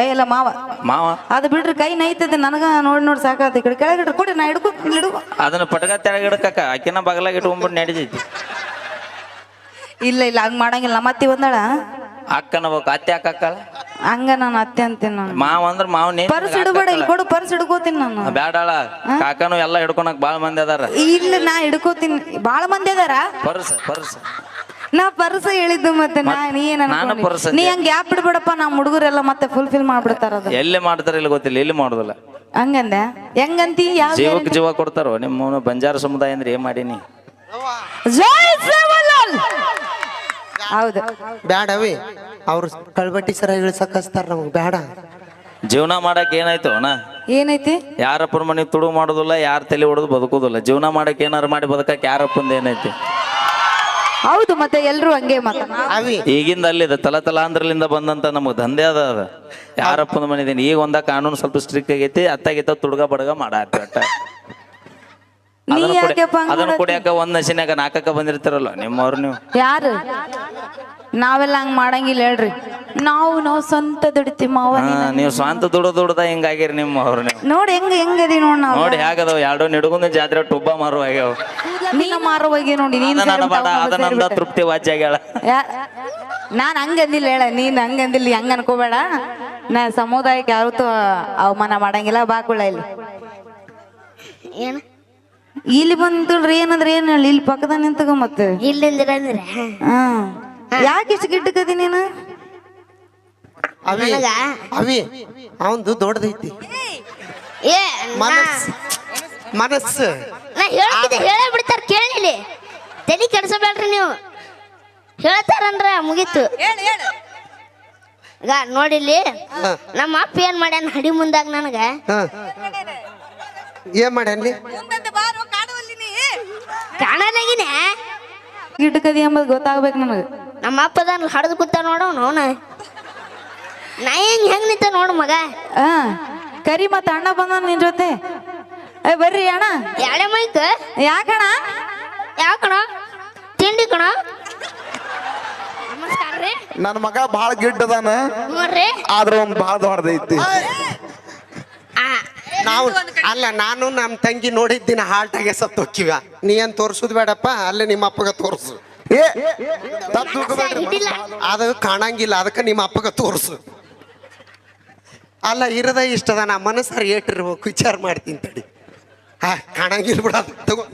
ಏ ಇಲ್ಲ ಮಾವ. ಮಾವ? ಅದು ಬಿಡ್ರಿ ಕೈ ನೈತದೆ ನನಗ ನೋಡಿ ನೋಡಿ ಸಾಕಾತ ಈ ಕಡೆ. ಕೆಳಗಿಡ್ರಿ ಕೊಡಿ ನಾ ಹಿಡ್ಕೊ ಹಿಡ್ಕೊ. ಅದನ್ನ ಪಟಕ ತೆಳಗಿಡಕ್ಕ ಆಕಿನ ಬಗಲಾಗ ಇಟ್ಕೊಂಡ್ಬಿಟ್ಟು ನಡಿತೈತಿ ಇಲ್ಲ ಇಲ್ಲ ಹಂಗ್ ಮಾಡಂಗಿಲ್ಲ. ನಮ್ಮ ಅತ್ತಿ ಬಂದಾಳ? ಅಕ್ಕನ ಬೇಕು ಅತ್ತೆ ಅಕ್ಕಳ ಹಂಗ ನಾನು ಅತ್ತೆ ಅಂತೀನಿ ನಾನು. ಮಾವ ಅಂದ್ರ ಮಾವ ನೇ ಪರ್ಸ್ ಹಿಡ್ಬೇಡ ಇಲ್ಲಿ ಕೊಡು ಪರ್ಸ್ ಹಿಡ್ಕೋತೀನಿ ನಾನು. ಬ್ಯಾಡಾಳ. ಕಾಕನು ಎಲ್ಲ ಹಿಡ್ಕೊಳಕ್ ಬಾಳ ಮಂದಿ ಅದಾರ. ಇಲ್ಲ ನಾ ಹಿಡ್ಕೋತೀನಿ. ಬಾಳ ಮಂದಿ ಅದಾರ? Purse purse. ನಾ ಪರ್ಸ ಹೇಳಿದ್ದು ಮತ್ತೆ ನಾ ನೀ ಏನ್ ನಾನು ಅನ್ಕೊಂಡಿ? ಪರ್ಸ್ ನೀ ಹಂಗ ಗ್ಯಾಪ್ ಬಿಡ್ಬೇಡಪ್ಪ ನಮ್ಮ ಹುಡುಗರೆಲ್ಲ ಮತ್ತೆ ಫುಲ್ಫಿಲ್ ಮಾಡ್ಬಿಡ್ತಾರ ಅದು. ಎಲ್ಲಿ ಮಾಡ್ತಾರ ಇಲ್ಲಿ ಗೊತ್ತಿಲ್ಲ ಎಲ್ಲಿ ಮಾಡುದಿಲ್ಲ? ಹಂಗಂದೆ? ಹೆಂಗಂತಿ? ಯಾವ ಜೀವಕ್ಕೆ ಜೀವ ಕೊಡ್ತಾರೋ? ನಿಮ್ಮ ಬಂಜಾರ ಸಮುದಾಯ ಅಂದ್ರೆ ಏನ್ ಮಾಡೀನಿ? ಜೈ ಸೇವಲಾಲ್ ಹೌದು. ಬ್ಯಾಡವಿ ಅವ್ರು ಕಳ್ಬಟ್ಟಿ ಸರ ಇಳ್ಸಕ್ ಹಚ್ತಾರ ನಮಗ್ ಬ್ಯಾಡ. ಜೀವನ ಮಾಡಕ್ ಏನಾಯ್ತು ಅಣ್ಣ? ಏನೈತಿ? ಯಾರಪ್ಪನ ಮನೆ ತುಡು ಮಾಡೋದಿಲ್ಲ ಯಾರ ತಲೆ ಹೊಡೆದು ಬದುಕೋದಿಲ್ಲ. ಜೀವನ ಮಾಡಕ್ ಏನಾರು ಮಾಡಿ ಬದುಕಕ್ ಯಾರಪ್ಪಂದ ಏನೈತಿ ಹೌದು ಮತ್ತೆ ಎಲ್ರು ಹಂಗೆ ಮಾತ್ರ. ಅವಿ. ಈಗಿಂದ ಅಲ್ಲಿ ತಲ ತಲಾಂಧ್ರಲಿಂದ ಬಂದಂತ ನಮಗ್ ದಂಧೆ ಅದ ಅದ. ಯಾರಪ್ಪನ ಮನಿದೀನಿ ಈಗ ಒಂದ ಕಾನೂನು ಸ್ವಲ್ಪ ಸ್ಟ್ರಿಕ್ಟ್ ಆಗೈತಿ ಅತ್ತಾಗಿತ್ತ ತುಡ್ಗ ಬಡ್ಗ ಮಾಡಾತಿ ಒಟ್ಟ ನೀ ಅದನ್ನ ಕುಡಿ- ಯಾಕೆಪ್ಪ ಹಂಗ್ ಅದನ್ನ? ಕುಡಿಯಾಕ ಒಂದ್ ನಶಿನ್ಯಾಗ ನಾಲ್ಕಕ್ಕ ಬಂದಿರ್ತಾರಲ್ಲ ನಿಮ್ಮವ್ರು ನೀವು. ಯಾರು? ನಾವೆಲ್ಲ ಹಂಗ್ ಮಾಡಂಗಿಲ್ಲ ಹೇಳ್ರಿ. ನಾವು ನಾವು ಸ್ವಂತ ದುಡಿತೀವಿ ಮಾವ ಹಾ ನೀವು ಸ್ವಂತ ದುಡ ದುಡ್ದ ಹಿಂಗಾಗಿರಿ ನಿಮ್ಮ ಅವ್ರ ನೀವು. ನೋಡಿ ಹೆಂಗ ಹೆಂಗದಿ ನೋಡ್ ನಾವು. ನೋಡಿ ಹೇಗದವ್ ಎರಡು ನಿಡುಗುಂದ ಜಾತ್ರೆ ಟುಬ್ಬ ಮಾರು ಆಗ್ಯಾವ ನೀನ ಮಾರೋ ಹೋಗಿ ನೋಡಿ ನೀನ್ ಬೇಡ ಸೇರ್ಬಿಟ್ಟೆ. ತೃಪ್ತಿ ವಾಚ್ ಆಗ್ಯಾಳ ನಾನು ಹಂಗಂದಿಲ್ಲ ಹೇಳ ನೀನ್ ಹಂಗಂದಿಲ್ಲ ಹಂಗ ಅನ್ಕೋಬೇಡ. ನಾ ಸಮುದಾಯಕ್ಕೆ ಯಾವತ್ತು ಅವಮಾನ ಮಾಡಂಗಿಲ್ಲ ಬಾಕುಳ ಇಲ್ಲಿ. ಏನು? ಇಲ್ಲಿ ಬಂದ್ರಿ ಏನಂದ್ರೆ ಏನ್ ಹೇಳಿ ಇಲ್ಲಿ ಪಕ್ಕದ ನಿಂತ್ಕೊಂಬತ್ತ ಮತ್ತೆ. ಇಲ್ಲಿಂದಿರ ಅಂದ್ರೆ? ಹಾ. ಯಾಕೆ ಇಷ್ಟು ಗಿಡ್ಡಕದಿ ನೀನು? ಅವಿ ನನಗ? ಅವಿ ಅವಂದು ದೊಡ್ಡದೈತಿ. ಏ ನಾ ಮನಸ್ಸು ಮನಸ್ಸು. ನಾ ಹೇಳ್ತಿದ್ದೆ ಹೇಳೇ ಬಿಡ್ತಾರ ಕೇಳಿಲಿ ತಲೆ ಕೆಡ್ಸಬೇಡ್ರಿ ನೀವು. ಹೇಳ್ತಾರಂದ್ರ ಮುಗೀತು. ಈಗ ನೋಡಿಲ್ಲಿ ನಮ್ಮ ಅಪ್ಪ ಏನ್ ಮಾಡ್ಯಾನ ಹಡಿ ಮುಂದಾಗ ನನಗ? ಹ. ಏನ್ ಮಾಡ್ಯಾನ್ಲಿ ಕಾಣಲಾಗಿನೇ ಗಿಡ್ಡಕದಿ ಎಂಬುದು ಗೊತ್ತಾಗ್ಬೇಕು ನನಗೆ. ನಮ್ಮ ಅಪ್ಪದ ಹಡ್ದು ಕೂತ ನೋಡವ್ ನೋನ ನಾ ಹೆಂಗ್ ಹೆಂಗ್ ನಿಂತ ನೋಡು ಮಗ. ಹಾ ಕರಿ ಮತ್ತೆ ಅಣ್ಣ ಬಂದ ನಿನ್ ಜೊತೆ. ಏ ಬರ್ರಿ ಅಣ್ಣ. ಯಾಳೆ ಮೈಕ್? ಯಾಕಣ ಯಾಕಣ ತಿಂಡಿ ಕಣ? ನಮಸ್ಕಾರ ರೀ. ನನ್ನ ಮಗ ಭಾಳ ಗಿಡ್ಡದಾನ ನೋಡ್ರಿ. ಆದ್ರ ಒಂದ್ ಭಾಳ ದೊಡ್ಡದೈತಿ ಆ ನಾವು ಅಲ್ಲ ನಾನು ನಮ್ಮ ತಂಗಿ ನೋಡಿದ್ದಿನ ಹಾಲ್ಟಾಗೆ ಸತ್ತು ಹೋಕ್ಕಿವ. ನೀ ಏನ್ ತೋರ್ಸುದ್ ಬೇಡಪ್ಪ? ಅಲ್ಲೇ ನಿಮ್ಮ ಅಪ್ಪಗ ತೋರ್ಸು. ಏ ತಪ್ಪ್ ತಿಳ್ಕೊಬೇಡ್ರಿ. ಹಿಡಿಲ್ಲ ಅದು ಕಾಣಂಗಿಲ್ಲ. ಅದಕ್ಕೆ ನಿಮ್ಮ ಅಪ್ಪಗ ತೋರ್ಸು. ಅಲ್ಲ ಇರದ ಇಷ್ಟದ ನಾ ಮನಸ್ಸಾರ ಏಟಿರ್ಬೇಕು ವಿಚಾರ ಮಾಡ್ತೀನಿ ತಡಿ. ಹಾ ಕಾಣಂಗಿಲ್ಲ ಬಿಡ ಅದು ತಗೋ.